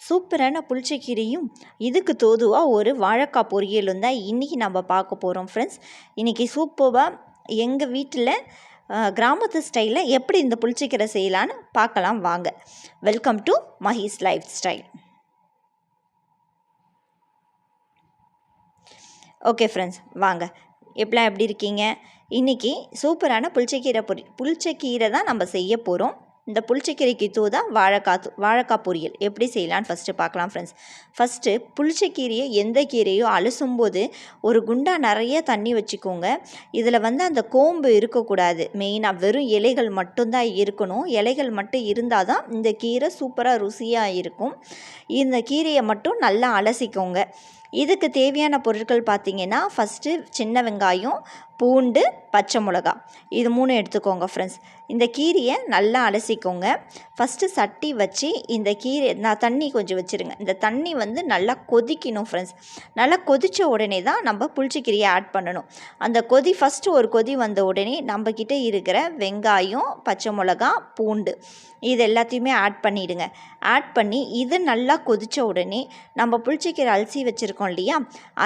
சூப்பரான புளிச்சக்கீரையும் இதுக்கு தோதுவாக ஒரு வாழைக்காய் பொரியலும் தான் இன்றைக்கி நம்ம பார்க்க போகிறோம் ஃப்ரெண்ட்ஸ் இன்றைக்கி சூப்பராக எங்கள் வீட்டில் கிராமத்து ஸ்டைலில் எப்படி இந்த புளிச்சக்கீரை செய்யலான்னு பார்க்கலாம் வாங்க. Welcome to Mahi's lifestyle okay friends வாங்க. எப்படிலாம் எப்படி இருக்கீங்க? இன்றைக்கி சூப்பரான புளிச்சக்கீரை பொரி புளிச்சக்கீரை தான் நம்ம செய்ய போகிறோம் இந்த புளிச்சக்கீரைக்கு தூதான் வாழைக்காய் தூ- வாழைக்காய் பொரியல். எப்படி செய்யலான்னு ஃபஸ்ட்டு பார்க்கலாம் ஃப்ரெண்ட்ஸ் ஃபஸ்ட்டு புளிச்சக்கீரையை எந்த கீரையோ அலசும்போது ஒரு குண்டா நிறைய தண்ணி வச்சுக்கோங்க. இதில் வந்து அந்த கோம்பு இருக்கக்கூடாது. மெயினாக வெறும் இலைகள் மட்டும்தான் இருக்கணும். இலைகள் மட்டும் இருந்தால் தான் இந்த கீரை சூப்பராக ருசியாக இருக்கும். இந்த கீரையை மட்டும் நல்லா அலசிக்கோங்க. இதுக்கு தேவையான பொருட்கள் பார்த்தீங்கன்னா ஃபஸ்ட்டு சின்ன வெங்காயம் பூண்டு பச்சை மிளகா. இது மூணு எடுத்துக்கோங்க ஃப்ரெண்ட்ஸ் இந்த கீரையை நல்லா அலசிக்கோங்க. ஃபஸ்ட்டு சட்டி வச்சு இந்த கீரை நான் தண்ணி கொஞ்சம் வச்சுருங்க. இந்த தண்ணி வந்து நல்லா கொதிக்கணும் ஃப்ரெண்ட்ஸ் நல்லா கொதித்த உடனே தான் நம்ம புளிச்சக்கீரையை ஆட் பண்ணணும். அந்த கொதி ஃபஸ்ட்டு ஒரு கொதி வந்த உடனே நம்மக்கிட்ட இருக்கிற வெங்காயம் பச்சை மிளகா பூண்டு இது எல்லாத்தையுமே ஆட் பண்ணிவிடுங்க ஆட் பண்ணி இது நல்லா கொதித்த உடனே நம்ம புளிச்சக்கீரை அலசி வச்சுருக்கோம் இல்லையா?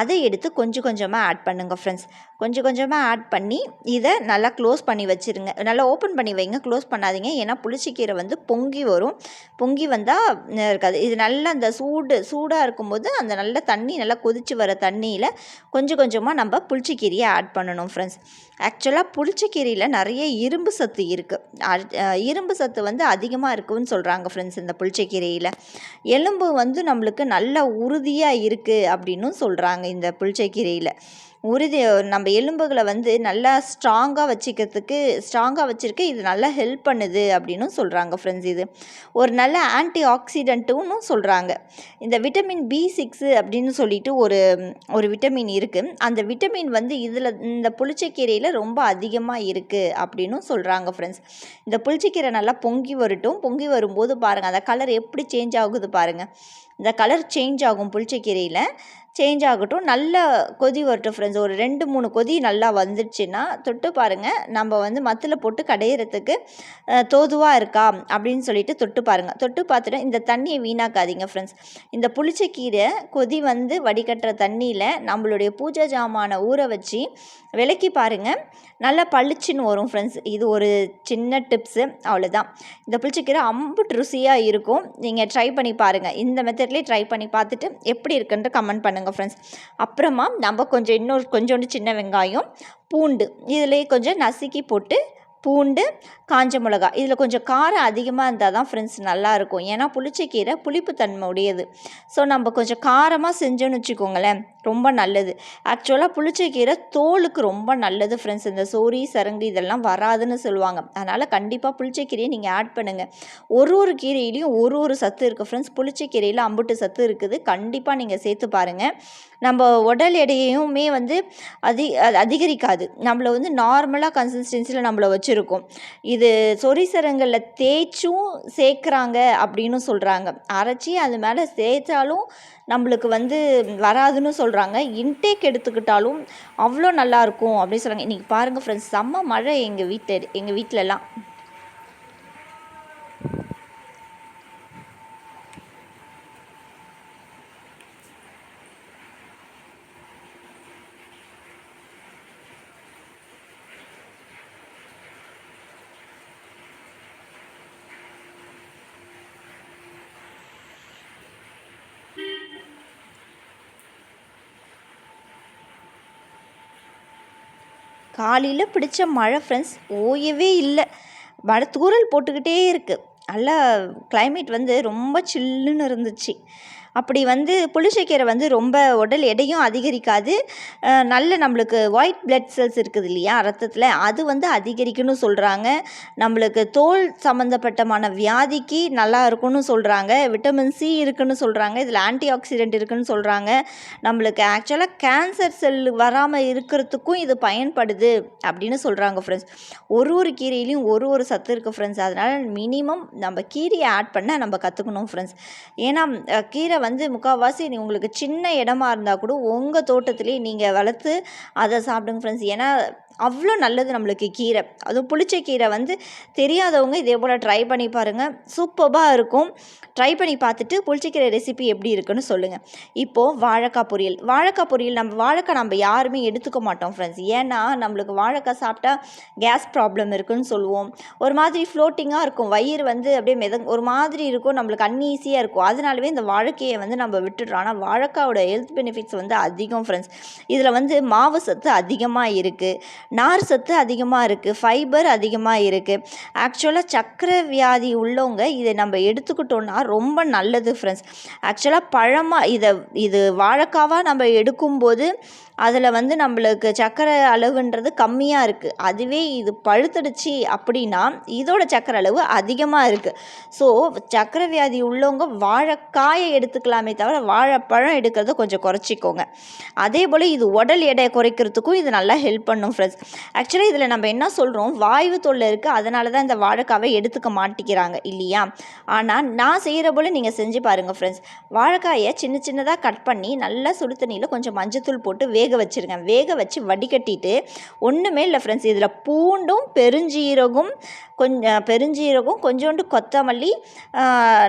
அதை எடுத்து கொஞ்சம் கொஞ்சமாக ஆட் பண்ணுங்கள் ஃப்ரெண்ட்ஸ் கொஞ்சம் கொஞ்சமாக ஆட் பண்ணி இதை நல்லா க்ளோஸ் பண்ணி வச்சுருங்க. நல்லா ஓப்பன் பண்ணி வைங்க. க்ளோஸ் பண்ணாதீங்க. ஏன்னா புளிச்சிக்கீரை வந்து பொங்கி வரும். பொங்கி வந்தால் இருக்காது. இது நல்லா அந்த சூடு சூடாக இருக்கும்போது அந்த நல்ல தண்ணி நல்லா கொதிச்சு வர தண்ணியில் கொஞ்சம் கொஞ்சமாக நம்ம புளிச்சக்கீரையை ஆட் பண்ணணும் ஃப்ரெண்ட்ஸ் ஆக்சுவலாக புளிச்சக்கீரையில் நிறைய இரும்பு சத்து இருக்குது இரும்பு சத்து வந்து அதிகமாக இருக்குன்னு சொல்கிறாங்க ஃப்ரெண்ட்ஸ் இந்த புளிச்சக்கீரையில். எலும்பு வந்து நம்மளுக்கு நல்ல உறுதியாக இருக்குது அப்படின்னும் சொல்கிறாங்க இந்த புளிச்சக்கீரையில். உறுதி நம்ம எலும்புகளை வந்து நல்லா ஸ்ட்ராங்காக வச்சுக்கிறதுக்கு ஸ்ட்ராங்காக வச்சுருக்க இது நல்லா ஹெல்ப் பண்ணுது அப்படின்னும் சொல்கிறாங்க ஃப்ரெண்ட்ஸ் இது. ஒரு நல்ல ஆன்டி ஆக்சிடென்ட்டுன்னு சொல்கிறாங்க இந்த விட்டமின் பி சிக்ஸு அப்படின்னு சொல்லிட்டு ஒரு ஒரு விட்டமின் இருக்குது அந்த விட்டமின் வந்து இதில் இந்த புளிச்சக்கீரையில் ரொம்ப அதிகமாக இருக்குது அப்படின்னும் சொல்கிறாங்க ஃப்ரெண்ட்ஸ் இந்த புளிச்சக்கீரை நல்லா பொங்கி வரட்டும். பொங்கி வரும்போது பாருங்கள் அந்த கலர் எப்படி சேஞ்ச் ஆகுது பாருங்கள் இந்த கலர் சேஞ்ச் ஆகும் புளிச்சக்கீரையில். சேஞ்ச் ஆகட்டும். நல்ல கொதி வரட்டும் ஃப்ரெண்ட்ஸ் ஒரு ரெண்டு மூணு கொதி நல்லா வந்துடுச்சுன்னா தொட்டு பாருங்கள் நம்ம வந்து மத்தில் போட்டு கடையிறதுக்கு தோதுவாக இருக்கா? அப்படின்னு சொல்லிட்டு தொட்டு பாருங்கள் தொட்டு பார்த்துட்டு இந்த தண்ணியை வீணாக்காதீங்க ஃப்ரெண்ட்ஸ் இந்த புளிச்சக்கீரை கொதி வந்து வடிகட்டுற தண்ணியில் நம்மளுடைய பூஜை ஜாமானை ஊற வச்சு விலக்கி பாருங்கள் நல்லா பளிச்சுன்னு வரும் ஃப்ரெண்ட்ஸ் இது ஒரு சின்ன டிப்ஸு அவ்வளோதான் இந்த புளிச்சக்கீரை அம்புட்டு ருசியாக இருக்கும். நீங்கள் ட்ரை பண்ணி பாருங்கள் இந்த மெத்தட்லேயே ட்ரை பண்ணி பார்த்துட்டு எப்படி இருக்குன்ட்டு கமெண்ட் பண்ணுங்கள் ஃப்ரெண்ட்ஸ் அப்புறமா நம்ம கொஞ்சம் இன்னொரு கொஞ்சோண்டு சின்ன வெங்காயம் பூண்டு இதுலேயே கொஞ்சம் நசுக்கி போட்டு பூண்டு காஞ்ச மிளகா. இதில் கொஞ்சம் காரம் அதிகமாக இருந்தால் தான் ஃப்ரெண்ட்ஸ் நல்லாயிருக்கும். ஏன்னா புளிச்சக்கீரை புளிப்புத்தன்மை உடையது ஸோ நம்ம கொஞ்சம் காரமாக செஞ்சோன்னு வச்சுக்கோங்களேன் ரொம்ப நல்லது. ஆக்சுவலாக புளிச்சக்கீரை தோலுக்கு ரொம்ப நல்லது ஃப்ரெண்ட்ஸ் இந்த சோரி சரங்கு இதெல்லாம் வராதுன்னு சொல்லுவாங்க. அதனால் கண்டிப்பாக புளிச்சக்கீரையை நீங்கள் ஆட் பண்ணுங்கள் ஒரு ஒரு கீரையிலையும் ஒரு ஒரு சத்து இருக்குது ஃப்ரெண்ட்ஸ் புளிச்சக்கீரையில் அம்புட்டு சத்து இருக்குது. கண்டிப்பாக நீங்கள் சேர்த்து பாருங்கள் நம்ம உடல் எடையுமே வந்து அதி அதிகரிக்காது. நம்மளை வந்து நார்மலாக கன்சிஸ்டன்சியில் நம்மளை பிடிச்சிருக்கும். இது சொரிசரங்களில் தேய்ச்சும் சேர்க்குறாங்க அப்படின்னு சொல்கிறாங்க அரைச்சி அது மேலே சேர்த்தாலும் நம்மளுக்கு வந்து வராதுன்னு சொல்கிறாங்க இன்டேக் எடுத்துக்கிட்டாலும் அவ்வளோ நல்லாயிருக்கும் அப்படின்னு சொல்கிறாங்க இன்றைக்கி பாருங்கள் ஃப்ரெண்ட்ஸ் செம்ம மழை எங்கள் வீட்டில் எங்கள் வீட்டிலலாம் காலையில் பிடிச்ச மழை ஃப்ரெண்ட்ஸ் ஓயவே இல்லை. மழை தூரல் போட்டுக்கிட்டே இருக்குது நல்லா கிளைமேட் வந்து ரொம்ப சில்லுன்னு இருந்துச்சு. அப்படி வந்து புளிச்சக்கீரை வந்து ரொம்ப உடல் எடையும் அதிகரிக்காது. நல்ல நம்மளுக்கு ஒயிட் பிளட் செல்ஸ் இருக்குது இல்லையா ரத்தத்தில்? அது வந்து அதிகரிக்குன்னு சொல்கிறாங்க நம்மளுக்கு தோல் சம்மந்தப்பட்டமான வியாதிக்கு நல்லா இருக்கும்னு சொல்கிறாங்க விட்டமின் சி இருக்குன்னு சொல்கிறாங்க இதில் ஆன்டி ஆக்சிடென்ட் இருக்குன்னு சொல்கிறாங்க நம்மளுக்கு ஆக்சுவலாக கேன்சர் செல் வராமல் இருக்கிறதுக்கும் இது பயன்படுது அப்படின்னு சொல்கிறாங்க ஃப்ரெண்ட்ஸ் ஒரு ஒரு கீரையிலையும் ஒரு ஒரு சத்து இருக்குது ஃப்ரெண்ட்ஸ் அதனால் மினிமம் நம்ம கீரையை ஆட் பண்ண நம்ம கற்றுக்கணும் ஃப்ரெண்ட்ஸ் ஏன்னா கீரை வந்து முக்கால்வாசி உங்களுக்கு சின்ன இடமா இருந்தால் கூட உங்கள் தோட்டத்திலே நீங்கள் வளர்த்து அதை சாப்பிடுங்க ஃப்ரெண்ட்ஸ் ஏன்னா அவ்வளோ நல்லது நம்மளுக்கு கீரை. அதுவும் புளிச்ச கீரை வந்து தெரியாதவங்க இதே போல் ட்ரை பண்ணி பாருங்கள் சூப்பராக இருக்கும். ட்ரை பண்ணி பார்த்துட்டு புளிச்சக்கீரை ரெசிபி எப்படி இருக்குன்னு சொல்லுங்கள் இப்போது வாழைக்காய் பொரியல். வாழைக்காய் பொரியல் நம்ம வாழைக்காய் நம்ம யாருமே எடுத்துக்க மாட்டோம் ஃப்ரெண்ட்ஸ் ஏன்னா நம்மளுக்கு வாழைக்காய் சாப்பிட்டா கேஸ் ப்ராப்ளம் இருக்குன்னு சொல்லுவோம். ஒரு மாதிரி ஃப்ளோட்டிங்காக இருக்கும். வயிறு வந்து அப்படியே மெத ஒரு மாதிரி இருக்கும். நம்மளுக்கு அன்ஈஸியாக இருக்கும். அதனாலவே இந்த வாழைக்கையை வந்து நம்ம விட்டுடுறோம். ஆனால் வாழைக்காயோட ஹெல்த் பெனிஃபிட்ஸ் வந்து அதிகம் ஃப்ரெண்ட்ஸ் இதில் வந்து மாவு சத்து அதிகமாக இருக்குது நார் சத்து அதிகமாக இருக்குது ஃபைபர் அதிகமாக இருக்குது ஆக்சுவலாக சக்கரை வியாதி உள்ளவங்க இதை நம்ம எடுத்துக்கிட்டோன்னா ரொம்ப நல்லது ஃப்ரெண்ட்ஸ் ஆக்சுவலாக பழமாக இதை இது வாழைக்காவாக நம்ம எடுக்கும்போது அதில் வந்து நம்மளுக்கு சர்க்கரை அளவுன்றது கம்மியாக இருக்குது அதுவே இது பழுத்தடிச்சு அப்படின்னா இதோட சர்க்கரை அளவு அதிகமாக இருக்குது ஸோ சர்க்கரை வியாதி உள்ளவங்க வாழைக்காயை எடுத்துக்கலாமே தவிர வாழைப்பழம் எடுக்கிறத கொஞ்சம் குறைச்சிக்கோங்க. அதே போல் இது உடல் எடை குறைக்கிறதுக்கும் இது நல்லா ஹெல்ப் பண்ணும் ஃப்ரெண்ட்ஸ் ஆக்சுவலாக இதில் நம்ம என்ன சொல்கிறோம் வாய்வு தொல்லை இருக்குது அதனால தான் இந்த வாழைக்காவை எடுத்துக்க மாட்டிக்கிறாங்க இல்லையா? ஆனால் நான் செய்கிற போல் நீங்கள் செஞ்சு பாருங்கள் ஃப்ரெண்ட்ஸ் வாழைக்காயை சின்ன சின்னதாக கட் பண்ணி நல்லா சுடு தண்ணியில் கொஞ்சம் மஞ்சத்தூள் போட்டு வேக வச்சுருங்க வேக வச்சு வடிகட்டிட்டு ஒன்றுமே இல்லை ஃப்ரெண்ட்ஸ் இதில் பூண்டும் பெருஞ்சீரகம் கொஞ்சம் பெருஞ்சீரகம் கொஞ்சோண்டு கொத்தமல்லி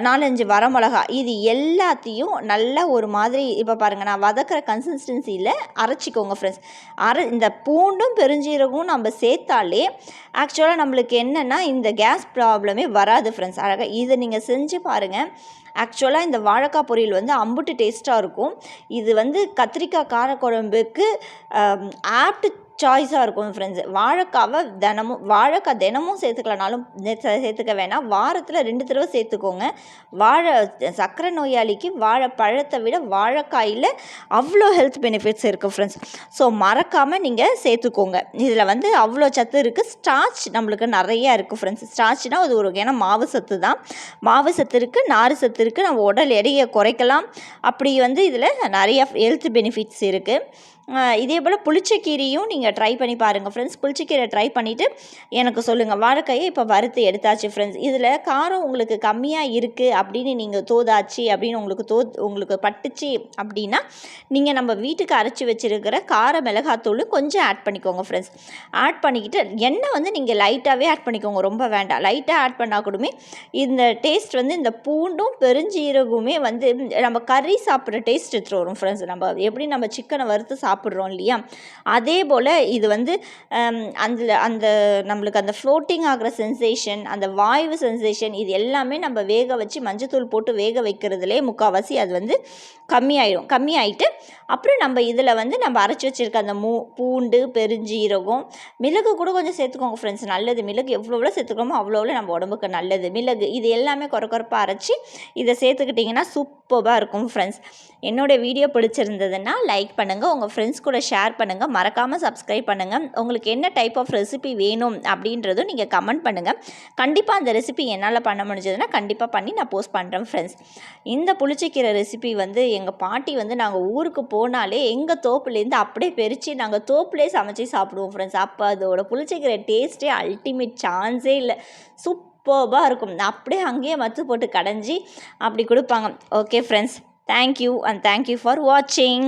நாலஞ்சு வரமிளகா. இது எல்லாத்தையும் நல்லா ஒரு மாதிரி இப்போ பாருங்கள் நான் வதக்கிற கன்சிஸ்டன்சியில் அரைச்சிக்கோங்க ஃப்ரெண்ட்ஸ் அரை இந்த பூண்டும் பெருஞ்சீரகமும் நம்ம சேர்த்தாலே ஆக்சுவலாக நம்மளுக்கு என்னென்னா இந்த கேஸ் ப்ராப்ளமே வராது ஃப்ரெண்ட்ஸ் அழகாக இதை நீங்கள் செஞ்சு பாருங்கள் ஆக்சுவலாக இந்த வாழைக்காய் பொரியல் வந்து அம்புட்டு டேஸ்ட்டாக இருக்கும். இது வந்து கத்திரிக்காய் காரக்குழம்புக்கு ஆப்ட் சாய்ஸாக இருக்கும் ஃப்ரெண்ட்ஸ் வாழைக்காவை தினமும் வாழைக்காய் தினமும் சேர்த்துக்கலனாலும் சேர்த்துக்க வேணாம். வாரத்தில் ரெண்டு தடவை சேர்த்துக்கோங்க. வாழை சர்க்கரை நோயாளிக்கு வாழைப்பழத்தை விட வாழைக்காயில் அவ்வளோ ஹெல்த் பெனிஃபிட்ஸ் இருக்குது ஃப்ரெண்ட்ஸ் ஸோ மறக்காமல் நீங்கள் சேர்த்துக்கோங்க. இதில் வந்து அவ்வளோ சத்து இருக்குது ஸ்டார்ச் நம்மளுக்கு நிறையா இருக்குது ஃப்ரெண்ட்ஸ் ஸ்டார்ச்னால் அது ஒரு வகையான மாவு சத்து தான். மாவு சத்து இருக்குது நாறு சத்து இருக்குது நம்ம உடல் எடையை குறைக்கலாம். அப்படி வந்து இதில் நிறைய ஹெல்த் பெனிஃபிட்ஸ் இருக்குது இதே போல் புளிச்சக்கீரையும் நீங்கள் ட்ரை பண்ணி பாருங்கள் ஃப்ரெண்ட்ஸ் புளிச்சக்கீரை ட்ரை பண்ணிவிட்டு எனக்கு சொல்லுங்கள் வாழைக்காயை இப்போ வறுத்து எடுத்தாச்சு ஃப்ரெண்ட்ஸ் இதில் காரம் உங்களுக்கு கம்மியாக இருக்குது அப்படின்னு நீங்கள் தோதாச்சு அப்படின்னு உங்களுக்கு தோ உங்களுக்கு பட்டுச்சு அப்படின்னா நீங்கள் நம்ம வீட்டுக்கு அரைச்சி வச்சுருக்கிற கார மிளகாத்தூளும் கொஞ்சம் ஆட் பண்ணிக்கோங்க ஃப்ரெண்ட்ஸ் ஆட் பண்ணிக்கிட்டு எண்ணெய் வந்து நீங்கள் லைட்டாகவே ஆட் பண்ணிக்கோங்க. ரொம்ப வேண்டாம். லைட்டாக ஆட் பண்ணால் கூடமே இந்த டேஸ்ட் வந்து இந்த பூண்டும் பெருஞ்சீரகமே வந்து நம்ம கறி சாப்பிட்ற டேஸ்ட் எடுத்துகிட்டு வரும் ஃப்ரெண்ட்ஸ் நம்ம எப்படி நம்ம சிக்கனை வறுத்து சாப்பிட்றோம் சாப்பிட்றோம் இல்லையா? அதே போல் இது வந்து அந்த அந்த நம்மளுக்கு அந்த ஃப்ளோட்டிங் ஆகிற சென்சேஷன் அந்த வாய்வு சென்சேஷன் இது எல்லாமே நம்ம வேக வச்சு மஞ்சத்தூள் போட்டு வேக வைக்கிறதுலே முக்கால்வாசி அது வந்து கம்மியாயிடும் கம்மியாயிட்டு அப்புறம் நம்ம இதில் வந்து நம்ம அரைச்சி வச்சுருக்க அந்த மூ பூண்டு பெருஞ்சீரகம் மிளகு கூட கொஞ்சம் சேர்த்துக்கோங்க ஃப்ரெண்ட்ஸ் நல்லது. மிளகு எவ்வளோ சேர்த்துக்கோமோ அவ்வளோ நம்ம உடம்புக்கு நல்லது. மிளகு இது எல்லாமே குறை குறைப்பாக அரைச்சி இதை சேர்த்துக்கிட்டிங்கன்னா சூப்பராக இருக்கும் ஃப்ரெண்ட்ஸ் என்னோடய வீடியோ பிடிச்சிருந்ததுன்னா லைக் பண்ணுங்கள் உங்கள் ஃப்ரெண்ட்ஸ் ஃப்ரெண்ட்ஸ் கூட ஷேர் பண்ணுங்கள் மறக்காமல் சப்ஸ்கிரைப் பண்ணுங்கள் உங்களுக்கு என்ன டைப் ஆஃப் ரெசிபி வேணும் அப்படின்றதும் நீங்கள் கமெண்ட் பண்ணுங்கள் கண்டிப்பாக அந்த ரெசிபி என்னால் பண்ண முடிஞ்சதுன்னா கண்டிப்பாக பண்ணி நான் போஸ்ட் பண்ணுறேன் ஃப்ரெண்ட்ஸ் இந்த புளிச்சிக்கீரை ரெசிபி வந்து எங்கள் பாட்டி வந்து நாங்கள் ஊருக்கு போனாலே எங்கள் தோப்புலேருந்து அப்படியே பெருச்சு நாங்கள் தோப்புலேயே சமைச்சி சாப்பிடுவோம் ஃப்ரெண்ட்ஸ் அப்போ அதோட புளிச்சிக்கீரை டேஸ்ட்டே அல்டிமேட் சான்ஸே இல்லை. சூப்பர்பாக இருக்கும். அப்படியே அங்கேயே மத்து போட்டு கடைஞ்சி அப்படி கொடுப்பாங்க. Okay friends thank you and thank you for வாட்சிங்